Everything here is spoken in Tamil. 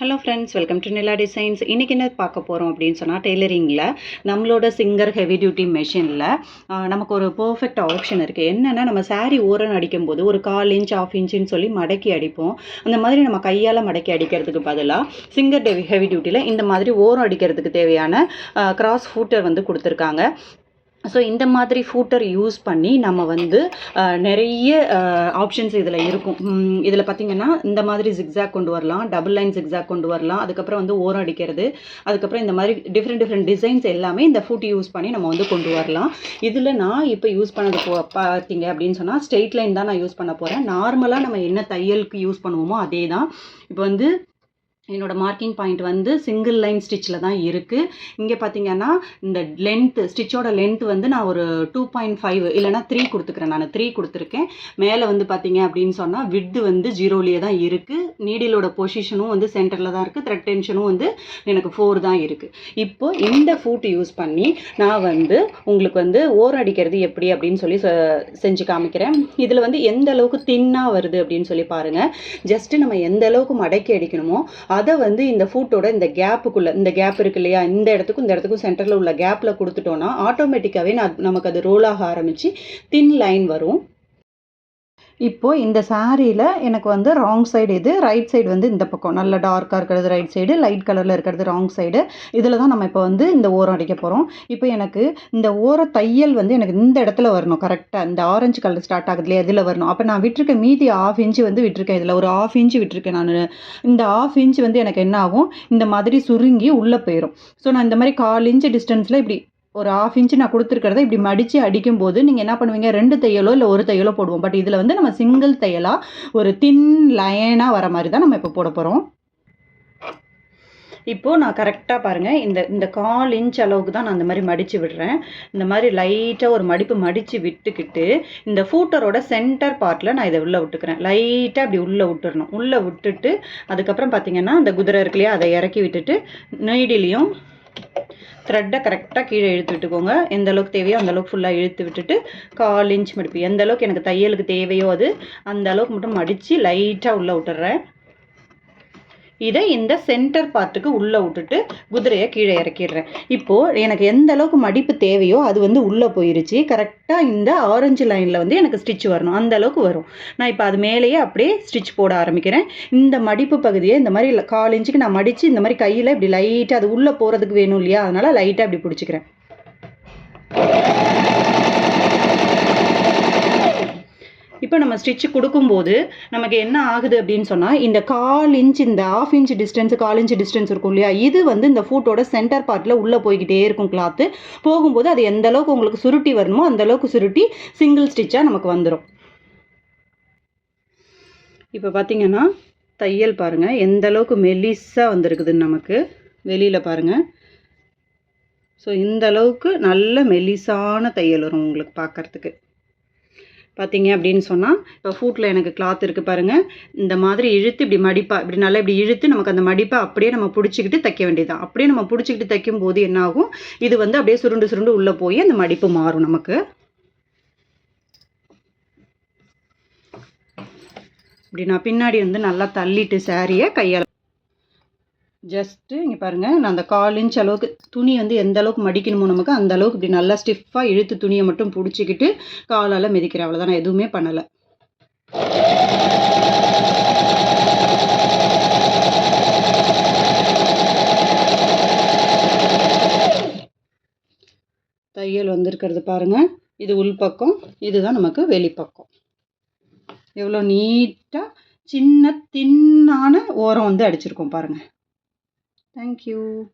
Hello friends welcome to Nila designs இன்றைக்கி என்ன பார்க்க போகிறோம் அப்படின்னு சொன்னால் டெய்லரிங்கில் நம்மளோட சிங்கர் ஹெவி டியூட்டி மெஷினில் நமக்கு ஒரு பர்ஃபெக்ட் ஆப்ஷன் இருக்குது என்னென்னா நம்ம சாரீ ஓரன் அடிக்கும்போது ஒரு கால் இன்ச் ஆஃப் இன்ச்சுன்னு சொல்லி மடக்கி அடிப்போம். அந்த மாதிரி நம்ம கையால் மடக்கி அடிக்கிறதுக்கு பதிலாக சிங்கர் ஹெவி டியூட்டியில் இந்த மாதிரி ஓரம் அடிக்கிறதுக்கு தேவையான கிராஸ் ஃபூட்டர் வந்து கொடுத்துருக்காங்க. ஸோ இந்த மாதிரி ஃபூட்டர் யூஸ் பண்ணி நம்ம வந்து நிறைய ஆப்ஷன்ஸ் இதில் இருக்கும். இதில் பார்த்தீங்கன்னா இந்த மாதிரி ஜிக்ஸாக் கொண்டு வரலாம் டபுள் லைன் ஜிக்ஸாக் கொண்டு வரலாம் அதுக்கப்புறம் வந்து ஓரம் அடிக்கிறது அதுக்கப்புறம் இந்த மாதிரி டிஃப்ரெண்ட் டிஃப்ரெண்ட் டிசைன்ஸ் எல்லாமே இந்த ஃபூட் யூஸ் பண்ணி நம்ம வந்து கொண்டு வரலாம். இதில் நான் இப்போ யூஸ் பண்ணது போ பார்த்தீங்க அப்படின்னு சொன்னால் ஸ்ட்ரெயிட் லைன் தான் நான் யூஸ் பண்ண போகிறேன் நார்மலாக நம்ம என்ன தையலுக்கு யூஸ் பண்ணுவோமோ அதே தான் இப்போ வந்து என்னோடய மார்க்கிங் பாயிண்ட் வந்து சிங்கிள் லைன் ஸ்டிச்சில் தான் இருக்குது இங்கே பார்த்தீங்கன்னா இந்த லென்த்து ஸ்டிச்சோட லென்த் வந்து நான் ஒரு டூ பாயிண்ட் ஃபைவ் இல்லைனா த்ரீ கொடுத்துக்கிறேன். நான் த்ரீ கொடுத்துருக்கேன். மேலே வந்து பார்த்தீங்க அப்படின்னு சொன்னால் விட்டு வந்து ஜீரோலேயே தான் இருக்குது நீடிலோட பொசிஷனும் வந்து சென்டரில் தான் இருக்குது த்ரெட் டென்ஷனும் வந்து எனக்கு ஃபோர் தான் இருக்குது இப்போ இந்த ஃபூட் யூஸ் பண்ணி நான் வந்து உங்களுக்கு வந்து ஓர் அடிக்கிறது எப்படி அப்படின்னு சொல்லி செ- செஞ்சு காமிக்கிறேன். இதில் வந்து எந்த அளவுக்கு தின்னாக வருது அப்படின்னு சொல்லி பாருங்கள் ஜஸ்ட்டு நம்ம எந்த அளவுக்கு மடக்கி அடிக்கணுமோ அதை வந்து இந்த ஃபூட்டோட இந்த கேப்புக்குள்ளே இந்த கேப் இருக்கு இல்லையா? இந்த இடத்துக்கும் இந்த இடத்துக்கும் சென்டரில் உள்ள கேப்பில் கொடுத்துட்டோன்னா ஆட்டோமேட்டிக்காகவே நமக்கு அது ரோல் ஆக ஆரம்பித்து தின் லைன் வரும். இப்போ இந்த சாரியில் எனக்கு வந்து ராங் சைடு இது ரைட் சைடு வந்து இந்த பக்கம். நல்ல டார்க்காக இருக்கிறது ரைட் சைடு லைட் கலரில் இருக்கிறது ராங் சைடு இதில் தான் நம்ம இப்போ வந்து இந்த ஓரம் அடிக்க போகிறோம் இப்போ எனக்கு இந்த ஓர தையல் வந்து எனக்கு இந்த இடத்துல வரணும். கரெக்டாக இந்த ஆரஞ்சு கலர் ஸ்டார்ட் ஆகுது இல்லையா? இதில் வரணும். அப்போ நான் விட்டுருக்கேன் மீதி ஆஃப் இன்ச்சு வந்து விட்டுருக்கேன். இதில் ஒரு ஆஃப் இன்ச்சு விட்டுருக்கேன் நான். இந்த ஆஃப் இன்ச் வந்து எனக்கு என்ன ஆகும்? இந்த மாதிரி சுருங்கி உள்ளே போயிடும் ஸோ நான் இந்த மாதிரி கால் இன்ச்சு டிஸ்டன்ஸில் இப்படி ஒரு ஆஃப் இன்ச்சு நான் கொடுத்துருக்கிறத இப்படி மடித்து அடிக்கும்போது நீங்கள் என்ன பண்ணுவீங்க? ரெண்டு தையலோ இல்லை ஒரு தையலோ போடுவோம். பட் இதில் வந்து நம்ம சிங்கிள் தையலாக ஒரு தின் லைனாக வர மாதிரி தான் நம்ம இப்போ போட போகிறோம் இப்போது நான் கரெக்டாக பாருங்கள் இந்த இந்த கால் இன்ச் அளவுக்கு தான் நான் அந்த மாதிரி மடித்து விடுறேன். இந்த மாதிரி லைட்டாக ஒரு மடிப்பு மடித்து விட்டுக்கிட்டு இந்த ஃபூட்டரோட சென்டர் பார்ட்டில் நான் இதை உள்ளே விட்டுக்கிறேன். லைட்டாக அப்படி உள்ளே விட்டுறணும். உள்ளே விட்டுட்டு அதுக்கப்புறம் பார்த்திங்கன்னா அந்த குதிரை இருக்கு இல்லையா அதை இறக்கி விட்டுட்டு நீடிலையும் த்ரெட்டை கரெக்டாக கீழே இழுத்து விட்டுக்கோங்க. எந்த அளவுக்கு தேவையோ அந்த அளவுக்கு ஃபுல்லாக இழுத்து விட்டுட்டு கால் இன்ச் மடிப்பு. எந்த அளவுக்கு எனக்கு தையலுக்கு தேவையோ அது அந்த அளவுக்கு மட்டும் மடித்து லைட்டாக உள்ளே விட்டுறேன். இதை இந்த சென்டர் பார்ட்டுக்கு உள்ளே விட்டுட்டு குதிரையை கீழே இறக்கிடுறேன். இப்போது எனக்கு எந்த அளவுக்கு மடிப்பு தேவையோ அது வந்து உள்ளே போயிருச்சு. கரெக்டாக இந்த ஆரஞ்சு லைனில் வந்து எனக்கு ஸ்டிச் வரணும். அந்த அளவுக்கு வரும். நான் இப்போ அது மேலேயே அப்படியே ஸ்டிச் போட ஆரம்பிக்கிறேன். இந்த மடிப்பு பகுதியை இந்த மாதிரி கால் இன்ச்சுக்கு நான் மடித்து இந்த மாதிரி கையில் இப்படி லைட்டாக அது உள்ளே போகிறதுக்கு வேணும் இல்லையா? அதனால் லைட்டாக இப்படி பிடிச்சிக்கிறேன். இப்போ நம்ம ஸ்டிச் கொடுக்கும்போது நமக்கு என்ன ஆகுது அப்படின்னு சொன்னால் இந்த கால் இன்ச் இந்த ஆஃப் இன்ச் டிஸ்டன்ஸ் கால் இன்ச் டிஸ்டன்ஸ் இருக்கும் இல்லையா? இது வந்து இந்த ஃபூட்டோட சென்டர் பார்ட்டில் உள்ளே போய்கிட்டே இருக்கும் கிளாத்து போகும்போது அது எந்த அளவுக்கு உங்களுக்கு சுருட்டி வரணுமோ அந்த அளவுக்கு சுருட்டி சிங்கிள் ஸ்டிச்சாக நமக்கு வந்துடும் இப்போ பார்த்தீங்கன்னா தையல் பாருங்கள் எந்த அளவுக்கு மெலிசாக வந்திருக்குதுன்னு நமக்கு வெளியில் பாருங்கள் ஸோ இந்த அளவுக்கு நல்ல மெலிசான தையல் வரும் உங்களுக்கு பார்க்கறதுக்கு பார்த்தீங்க அப்படின்னு சொன்னால் இப்போ ஃபூட்டில் எனக்கு கிளாத் இருக்குது பாருங்கள் இந்த மாதிரி இழுத்து இப்படி மடிப்பாக இப்படி நல்லா இப்படி இழுத்து நமக்கு அந்த மடிப்பை அப்படியே நம்ம பிடிச்சிக்கிட்டு தைக்க வேண்டியதான் அப்படியே நம்ம பிடிச்சிக்கிட்டு தைக்கும் போது என்னாகும் இது வந்து அப்படியே சுருண்டு சுருண்டு உள்ளே போய் அந்த மடிப்பு மாறும் நமக்கு. இப்படி நான் பின்னாடி வந்து நல்லா தள்ளிட்டு சாரியை கையால் ஜஸ்ட்டு இங்கே பாருங்கள் நான் அந்த கால் இன்ச் அளவுக்கு துணி வந்து எந்த அளவுக்கு மடிக்கணுமோ நமக்கு அந்த அளவுக்கு இப்படி நல்லா ஸ்டிஃபாக இழுத்து துணியை மட்டும் பிடிச்சிக்கிட்டு காலால் மிதிக்கிறேன். அவ்வளோதான் நான் எதுவுமே பண்ணலை. தையல் வந்திருக்கிறது பாருங்கள் இது உள்பக்கம் இதுதான் நமக்கு வெளிப்பக்கம் எவ்வளோ நீட்டாக சின்ன தின்னான ஓரம் வந்து அடிச்சிருக்கோம் பாருங்கள் Thank you.